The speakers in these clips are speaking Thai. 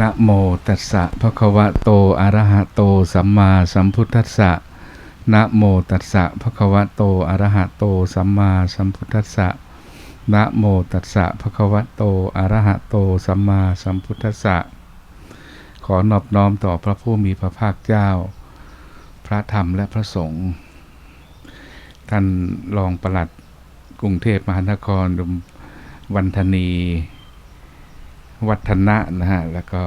นะโมตัสสะภะคะวะโตอะระหะโตสัมมาสัมพุทธัสสะนะโมตัสสะภะคะวะโตอะระหะโตสัมมาสัมพุทธัสสะนะโมตัสสะภะคะวะโตอะระหะโตสัมมาสัมพุทธัสสะขอนอบน้อมต่อพระผู้มีพระภาคเจ้า พระธรรมและพระสงฆ์ท่านรองปลัดกรุงเทพมหานครวันธนี วัฒนะนะฮะ แล้วก็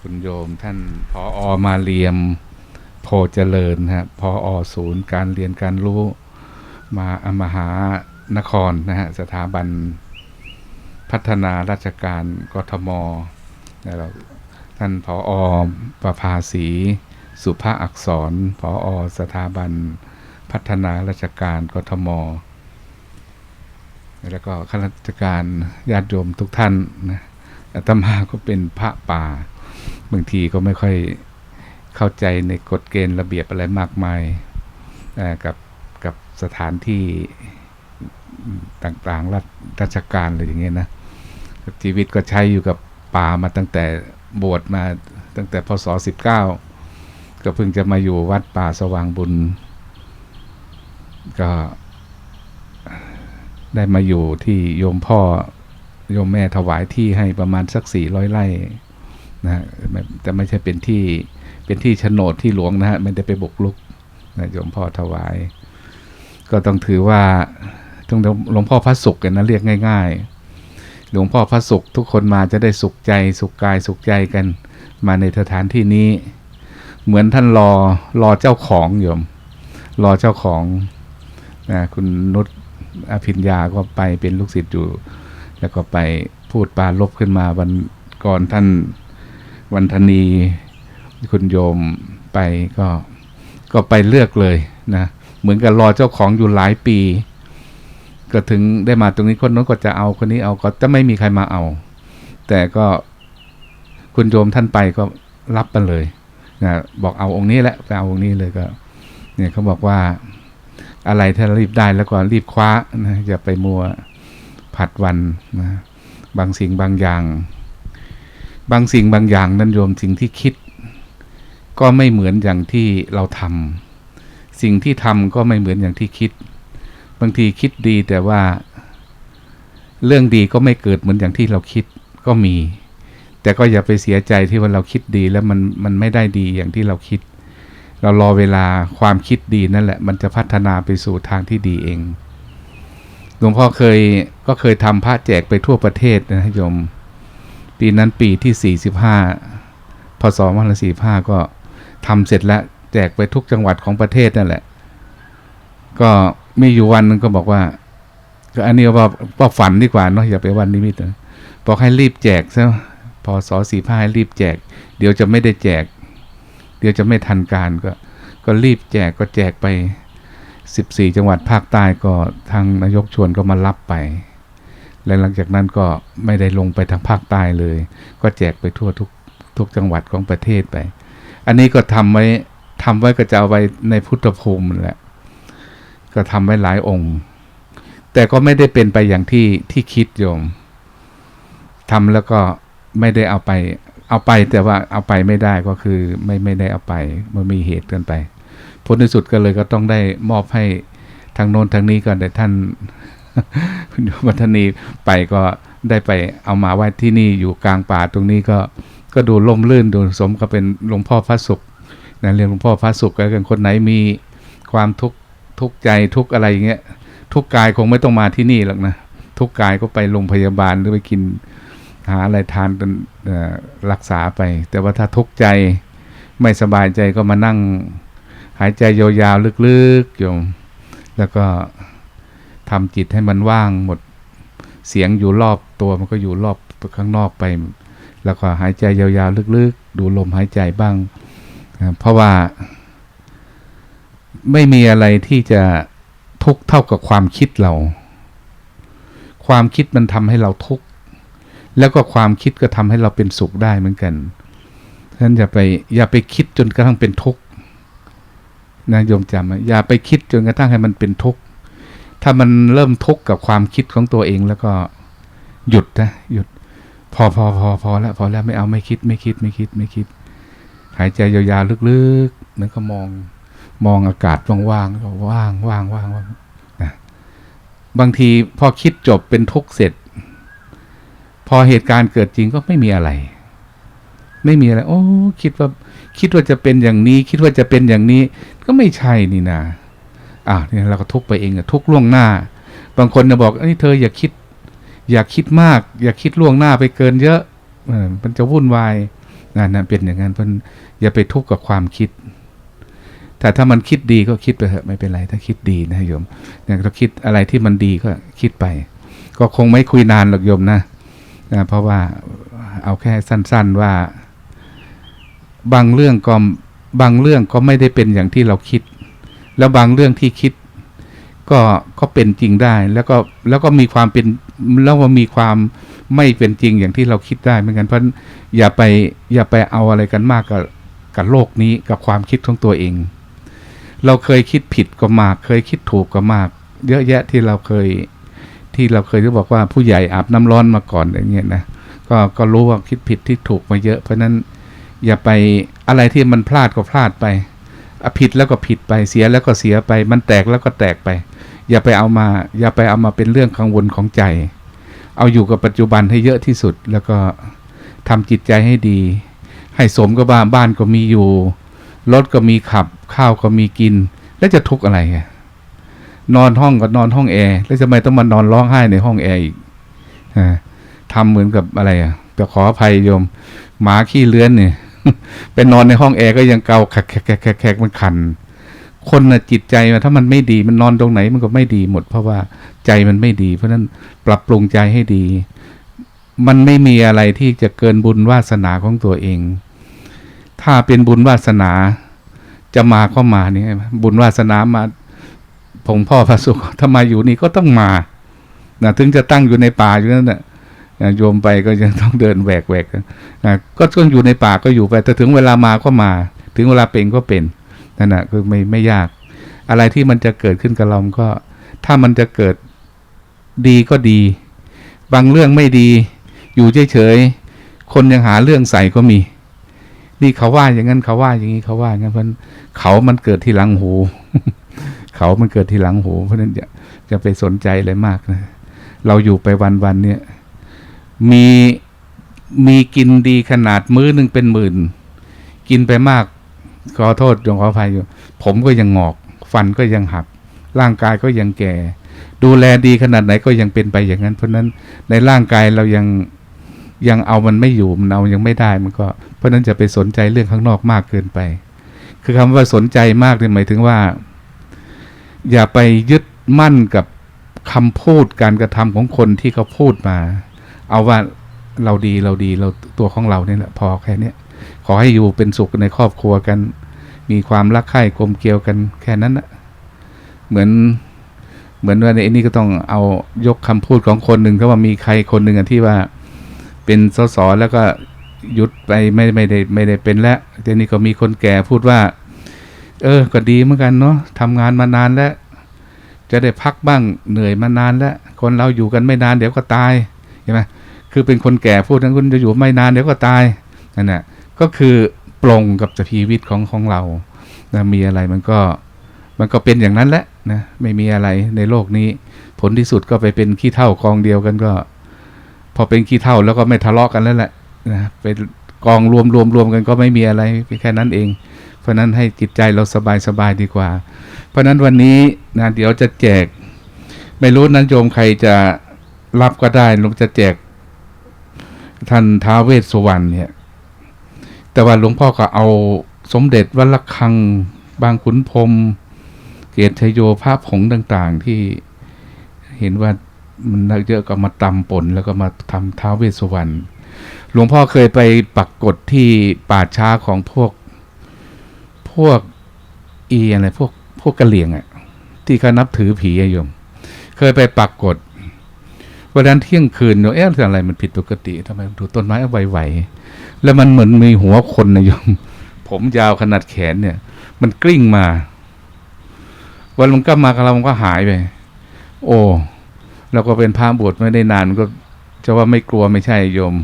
คุณโยมท่านพออมาเรียมโพเจริญนะฮะพออศูนย์การเรียนการรู้มาอมหานครนะฮะ สถาบันพัฒนาราชการกทมแล้วเราท่านพออประภาสีสุภาอักษรพออสถาบันพัฒนาราชการกทม แล้วก็ข้าราชการญาติโยมทุกท่านนะอาตมาก็เป็นพระป่า บางทีก็ไม่ค่อยเข้าใจในกฎเกณฑ์ระเบียบอะไรมากมายกับกับสถานที่ต่างๆรัฐราชการอะไรอย่างเงี้ยนะชีวิตก็ใช้อยู่กับป่ามาตั้งแต่บวชมาตั้งแต่พศ19 ก็เพิ่งจะมาอยู่วัดป่าสว่างบุญ ก็ ได้มาอยู่ที่โยมพ่อโยมแม่ถวายที่ให้ประมาณสักสี่ร้อยไร่นะแต่ไม่ใช่เป็นที่เป็นที่โฉนดที่หลวงนะฮะไม่ได้ไปบุกลุกนะโยมพ่อถวาย ก็ต้องถือว่าต้องหลวงพ่อพระสุขกันนะเรียกง่าย ๆ หลวงพ่อพระสุขทุกคนมาจะได้สุขใจสุขกายสุขใจกัน มาในสถานที่นี้ เหมือนท่านรอรอเจ้าของโยม รอเจ้าของนะคุณนุช อภิญญาก็ไปเป็นลูกศิษย์อยู่ แล้วก็ไปพูดปาลบขึ้นมาวันก่อนท่านวันธนีคุณโยมไปก็ก็ไปเลือกเลยนะเหมือนกับรอเจ้าของอยู่หลายปี ก็ถึงได้มาตรงนี้คนนู้นก็จะเอาคนนี้เอาก็จะไม่มีใครมาเอา แต่ก็คุณโยมท่านไปก็รับไปเลยนะบอกเอาองค์นี้แหละไปเอาองค์นี้เลยก็ เนี่ยเขาบอกว่า อะไรถ้ารีบได้แล้วก็รีบคว้านะอย่าไปมัวผัดวันนะบางสิ่งบางอย่าง บางสิ่งบางอย่างนั้นโยมสิ่งที่คิด ก็ไม่เหมือนอย่างที่เราทำสิ่งที่ทำก็ไม่เหมือนอย่างที่คิด บางทีคิดดีแต่ว่า เรื่องดีก็ไม่เกิดเหมือนอย่างที่เราคิดก็มี แต่ก็อย่าไปเสียใจที่ว่าเราคิดดีแล้วมันมันไม่ได้ดีอย่างที่เราคิด เรารอเวลาความคิดดีนั่นแหละ มันจะพัฒนาไปสู่ทางที่ดีเองหลวงพ่อเคยก็เคยทำพระแจกไปทั่วประเทศนะโยม ปีนั้นปีที่ 45พศ2545ก็ทำเสร็จแล้วแจกไปทุกจังหวัดของประเทศนั่นแหละ ก็มีอยู่วันนึงก็บอกว่าก็อันนี้ว่าว่าฝันดีกว่าเนาะอย่าไปวันนิมิตนะบอกให้รีบแจกซะพศ45ให้รีบแจก เดี๋ยวจะไม่ได้แจก ดี๋ยวจะไม่ทันการก็ ก็รีบแจกก็แจกไป 14 จังหวัดภาคใต้ก็ทางนายกชวนก็มารับไป และหลังจากนั้นก็ไม่ได้ลงไปทางภาคใต้เลย ก็แจกไปทั่วทุกทุกจังหวัดของประเทศไป อันนี้ก็ทำไว้ทำไว้ก็จะเอาไว้ในพุทธภูมิแหละ ก็ทำไว้หลายองค์ แต่ก็ไม่ได้เป็นไปอย่างที่ที่คิดโยมทำแล้วก็ไม่ได้เอาไป เอาไปแต่ว่าเอาไปไม่ได้ก็คือไม่ไม่ได้เอาไป มันมีเหตุกันไปผลที่สุดก็เลยก็ต้องได้มอบให้ทางโน้นทางนี้ก่อนแต่ท่านคุณโยมวัฒนีไปก็ได้ไปเอามาไว้ที่นี่อยู่กลางป่าตรงนี้ก็ก็ดูล่มลื่นดูสมกับเป็นหลวงพ่อพระสุขนะเรียนหลวงพ่อพระสุขก็กันคนไหนมีความทุกข์ทุกใจทุกอะไรอย่างเงี้ยทุกกายคงไม่ต้องมาที่นี่หรอกนะทุกกายก็ไปโรงพยาบาลหรือไปกิน หาอะไรทานเอ่อรักษาไป แต่ว่าถ้าทุกข์ใจไม่สบายใจก็มานั่ง หายใจยาวๆลึกๆโยมแล้วก็ทำจิตให้มันว่างหมดเสียงอยู่รอบตัวมันก็อยู่รอบข้างนอกไป แล้วก็หายใจยาวๆลึกๆ ดูลมหายใจบ้าง เพราะว่า ไม่มีอะไรที่จะทุกข์เท่ากับความคิดเรา ความคิดมันทำให้เราทุกข์ แล้วก็ความคิดก็ทำให้เราเป็นสุขได้เหมือนกันฉะนั้นอย่าไปอย่าไปคิดจนกระทั่งเป็นทุกข์นะโยมจำอย่าไปคิดจนกระทั่งให้มันเป็นทุกข์ถ้ามันเริ่มทุกข์กับความคิดของตัวเองแล้วก็หยุดนะหยุด พอพอพอพอแล้วพอแล้วไม่เอาไม่คิดไม่คิดไม่คิดไม่คิด หายใจยาวๆลึกๆแล้วก็มองมองอากาศว่างๆว่างว่างว่างว่างนะบางทีพอคิดจบเป็นทุกข์เสร็จ พอเหตุการณ์เกิดจริงก็ไม่มีอะไร ไม่มีอะไร โอ้คิดว่า คิดว่าจะเป็นอย่างนี้ คิดว่าจะเป็นอย่างนี้ ก็ไม่ใช่นี่นะอะเนี่ยเราก็ทุกไปเองอะทุกล่วงหน้า บางคนจะบอกเอ้เธออย่าคิด อย่าคิดมาก อย่าคิดล่วงหน้าไปเกินเยอะมันจะวุ่นวายนั่นนะเป็นอย่างนั้นเพิ่นอย่าไปทุกข์กับความคิด แต่ถ้ามันคิดดีก็คิดไปเถอะไม่เป็นไร ถ้าคิดดีนะโยมอย่างเราคิดอะไรที่มันดีก็คิดไป ก็คงไม่คุยนานหรอกโยมนะ นะเพราะว่าเอาแค่สั้น ๆว่า บางเรื่องก็บางเรื่องก็ไม่ได้เป็นอย่างที่เราคิด แล้วบางเรื่องที่คิด ก็ก็เป็นจริงได้ แล้วก็แล้วก็มีความเป็นแล้วก็มีความไม่เป็นจริงอย่างที่เราคิดได้เหมือนกันเพราะอย่าไปอย่าไปเอาอะไรกันมากกับกับโลกนี้กับความคิดของตัวเอง เราเคยคิดผิดก็มาก เคยคิดถูกก็มาก เยอะแยะที่เราเคย ที่เราเคยที่บอกว่าผู้ใหญ่อาบน้ำร้อนมาก่อนอย่างเงี้ยนะก็ก็รู้ว่าคิดผิดที่ถูกมาเยอะ เพราะนั้นอย่าไปอะไรที่มันพลาดก็พลาดไปอผิดแล้วก็ผิดไปเสียแล้วก็เสียไป มันแตกแล้วก็แตกไป อย่าไปเอามา อย่าไปเอามาเป็นเรื่องกังวลของใจ เอาอยู่กับปัจจุบันให้เยอะที่สุด แล้วก็ทำจิตใจให้ดี ให้สมกับบ้านบ้านก็มีอยู่รถก็มีขับ ข้าวก็มีกิน แล้วจะทุกข์อะไรอะ นอนห้องก็นอนห้องแอร์แล้วทำไมต้องมานอนร้องไห้ในห้องแอร์อีกฮะทำเหมือนกับอะไรอะแต่ขออภัยโยม หมาขี้เลื้อนเนี่ยเป็นนอนในห้องแอร์ก็ยังเกาแขกแขกแขกมันคัน คนนะจิตใจมันถ้ามันไม่ดีมันนอนตรงไหนมันก็ไม่ดีหมด เพราะว่าใจมันไม่ดี เพราะฉะนั้นปรับปรุงใจให้ดี มันไม่มีอะไรที่จะเกินบุญวาสนาของตัวเอง ถ้าเป็นบุญวาสนาจะมาก็มาเนี่ยบุญวาสนามา ผงพ่อพระสุขถ้ามาอยู่นี่ก็ต้องมานะถึงจะตั้งอยู่ในป่าอยู่นั่นแหละนะโยมไปก็ยังต้องเดินแหวกแหวกนะก็ต้องอยู่ในป่าก็อยู่ไป แต่ถึงเวลามาก็มา ถึงเวลาเป็นก็เป็นนั่นแหะคือไม่ไม่ยาก อะไรที่มันจะเกิดขึ้นกับเราก็ ถ้ามันจะเกิดดีก็ดี บางเรื่องไม่ดี อยู่เฉยๆคนยังหาเรื่องใส่ก็มี นี่เขาว่าอย่างนั้นเขาว่าอย่างนี้เขาว่าอย่างนั้นเพราะเขามันเกิดที่หลังหู เขามันเกิดทีหลังโหเพราะฉะนั้นอย่าจะไปสนใจอะไรมากนะ เราอยู่ไปวันๆเนี่ย มีมีกินดีขนาดมื้อหนึ่งเป็นหมื่น กินไปมาก ขอโทษยงขออภัยอยู่ ผมก็ยังงอก ฟันก็ยังหัก ร่างกายก็ยังแก่ ดูแลดีขนาดไหนก็ยังเป็นไปอย่างนั้น เพราะฉะนั้นในร่างกายเรายังยังเอามันไม่อยู่มันเอายังไม่ได้มันก็ เพราะฉะนั้นจะไปสนใจเรื่องข้างนอกมากเกินไป คือคำว่าสนใจมากเนี่ยหมายถึงว่า อย่าไปยึดมั่นกับคำพูดการกระทำของคนที่เขาพูดมา เอาว่าเราดีเราดีเราตัวของเราเนี่ยแหละพอแค่เนี้ยขอให้อยู่เป็นสุขในครอบครัวกัน มีความรักใคร่กลมเกลียวกันแค่นั้นนะเหมือนเหมือนว่าในนี้ก็ต้องเอายกคำพูดของคนหนึ่งเขาว่ามีใครคนหนึ่งที่ว่าเป็นสสแล้วก็หยุดไปไม่ไม่ได้ไม่ได้เป็นแล้วทีนี้ก็มีคนแก่พูดว่า เออ ก็ดีเหมือนกันเนาะทำงานมานานแล้ว จะได้พักบ้างเหนื่อยมานานแล้ว คนเราอยู่กันไม่นานเดี๋ยวก็ตายใช่ไหมคือเป็นคนแก่พูดนั้นคุณจะอยู่ไม่นานเดี๋ยวก็ตายนั่นแหละก็คือปลงกับชีวิตของของเรานะมีอะไรมันก็มันก็เป็นอย่างนั้นแหละนะไม่มีอะไรในโลกนี้ ผลที่สุดก็ไปเป็นขี้เท่ากองเดียวกันก็ พอเป็นขี้เท่าแล้วก็ไม่ทะเลาะกันแล้วแหละนะไปกองรวมรวมรวมกันก็ไม่มีอะไรแค่นั้นเอง ราะนั้นให้จิตใจเราสบายสบายดีกว่า เพราะนั้นวันนี้นะเดี๋ยวจะแจก ไม่รู้นั้นโยมใครจะรับก็ได้หลวงจะแจกท่านท้าเวสสุวรรณเนี่ย แต่ว่าหลวงพ่อก็เอาสมเด็จวัดระฆัง บางขุนพรมเกียรติชโยภาพผงต่าง ๆ ที่เห็นว่ามันเยอะก็มาตำปนแล้วก็มาทำท้าเวสสุวรรณหลวงพ่อเคยไปปักกฎที่ป่าช้าของพวก พวกอีอะไรพวกพวกกะเหลี่ยงอะที่เขานับถือผีอะโยม เคยไปปักกฎวันนั้นเที่ยงคืนเนเอ๊ะอะไรมันผิดปกติทำไมดูต้นไม้ไหวๆแล้วมันเหมือนมีหัวคนนะโยม ผมยาวขนาดแขนเนี่ย มันกลิ้งมา วันมันก็มากับเรามันก็หายไป โอ้เราก็เป็นพระบวชไม่ได้นานมันก็จะว่าไม่กลัวไม่ใช่โยม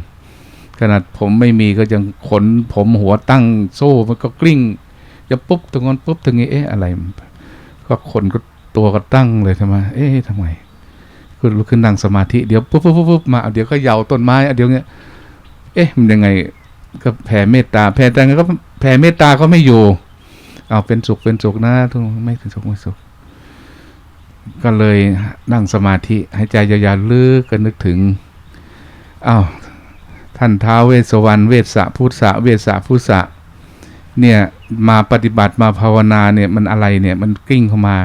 ขนาดผมไม่มีก็ยังขนผมหัวตั้งโซ่มันก็กลิ้ง จะปุ๊บตรงนั้นปุ๊บตรงนี้เอ๊ะอะไร ก็คนก็ตัวก็ตั้งเลยทำไมเอ๊ะทำไมคือลุกขึ้นนั่งสมาธิเดี๋ยวปุ๊บปุ๊บปุ๊บปุ๊บมาเดี๋ยวก็เหยาต้นไม้เดี๋ยวเงี้ยเอ๊ะมันยังไงก็แผ่เมตตาแผ่แต่ไงก็แผ่เมตตาก็ไม่อยู่ เอาเป็นสุขเป็นสุขนะทุกคนไม่เป็นสุขไม่สุข ก็เลยนั่งสมาธิหายใจยาวๆลึกก็นึกถึงอ้าวท่านท้าวเวสสวรรณเวสสะพุทธะเวสสะพุทธะ เนี่ยมาปฏิบัติมาภาวนาเนี่ยมันอะไรเนี่ยมันกิ้งเข้ามา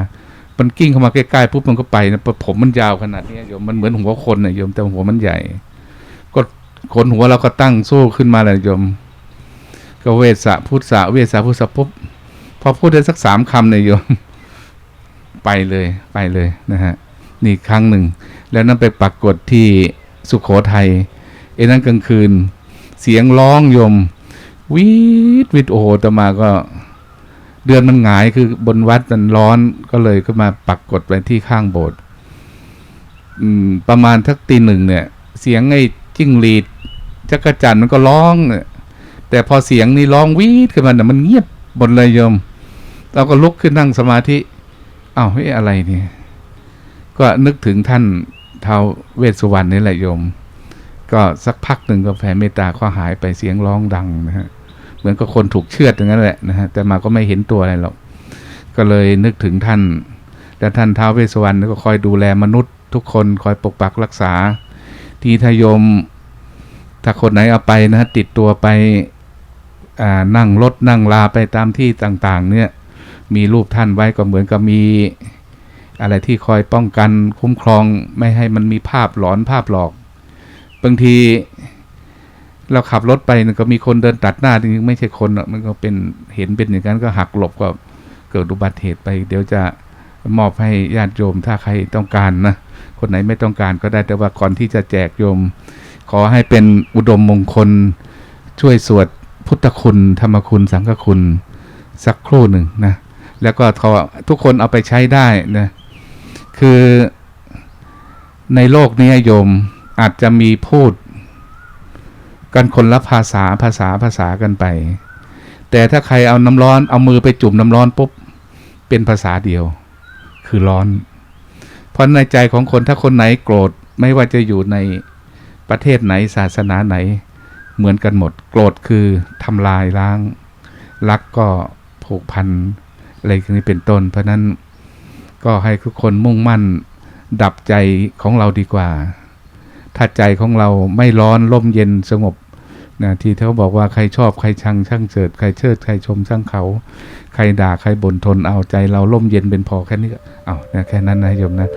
มันกิ้งเข้ามาใกล้ๆปุ๊บมันก็ไปนะผมมันยาวขนาดนี้โยมมันเหมือนหัวคนน่ะโยมแต่หัวมันใหญ่ ก็ขนหัวเราก็ตั้งโซ่ขึ้นมาเลยโยม ก็เวสสะพุทธะเวสสะพุทธะปุ๊บพอพูดได้สักสามคำเนี่ยโยม ไปเลยไปเลยนะฮะนี่ครั้งหนึ่ง แล้วนั่นไปปรากฏที่สุขโขทัยไอ้นั่นกลางคืน เสียงร้องโยม วิดวิดโอโหตมาก็ เดือนมันหงายคือบนวัดมันร้อนก็เลยก็มาปักกฏไว้ที่ข้างโบสถ์ประมาณทักตีหนึ่งเนี่ย เสียงไอ้จิ้งหรีดจักรจันมันก็ร้องแต่พอเสียงนี่ร้องวีดขึ้นมาเนี่ยมันเงียบบนเลยโยม เราก็ลุกขึ้นนั่งสมาธิอ้าวเฮ้ยอะไรเนี่ยก็นึกถึงท่านเท้าวเวสสุวรรณนี่แหละโยม ก็สักพักหนึ่งก็แผ่เมตตาก็หายไปเสียงร้องดังนะฮะ เหมือนกับคนถูกเชือดอย่างนั้นแหละนะฮะแต่มาก็ไม่เห็นตัวอะไรหรอกก็เลยนึกถึงท่านและท่านท้าวเวสวรรณก็คอยดูแลมนุษย์ ทุกคนคอยปกปักรักษา ที่ทายมถ้าคนไหนเอาไปนะฮะติดตัวไปนั่งรถนั่งลาไปตามที่ต่างๆ เนี่ยมีรูปท่านไว้ก็เหมือนกับมีอะไรที่คอยป้องกันคุ้มครองไม่ให้มันมีภาพหลอนภาพหลอก บางที เราขับรถไปก็มีคนเดินตัดหน้าจริงๆไม่ใช่คนมันก็เป็นเห็นเป็นอย่างนั้นก็หักหลบก็เกิดอุบัติเหตุไป เดี๋ยวจะมอบให้ญาติโยมถ้าใครต้องการนะคนไหนไม่ต้องการก็ได้แต่ว่าก่อนที่จะแจกโยม ขอให้เป็นอุดมมงคล ช่วยสวดพุทธคุณ ธรรมคุณสังฆคุณ สักครู่หนึ่งนะแล้วก็ทอทุกคนเอาไปใช้ได้นะคือในโลกนี้โยมอาจจะมีพูด กันคนละภาษาภาษาภาษากันไป แต่ถ้าใครเอาน้ำร้อนเอามือไปจุ่มน้ำร้อนปุ๊บเป็นภาษาเดียว คือร้อน เพราะในใจของคนถ้าคนไหนโกรธไม่ว่าจะอยู่ในประเทศไหนศาสนาไหน เหมือนกันหมด โกรธคือทำลายล้าง รักก็ผูกพันอะไรอย่างนี้เป็นต้น เพราะนั้นก็ให้ทุกคนมุ่งมั่นดับใจของเราดีกว่า ถ้าใจของเราไม่ร้อนร่มเย็นสงบนะที่เขาบอกว่าใครชอบใครชังช่างเฉิดใครเชิดใครชมช่างเขา ใครด่าใครบ่นทนเอาใจเราร่มเย็นเป็นพอแค่นี้เอานะแค่นั้นนะโยมนะ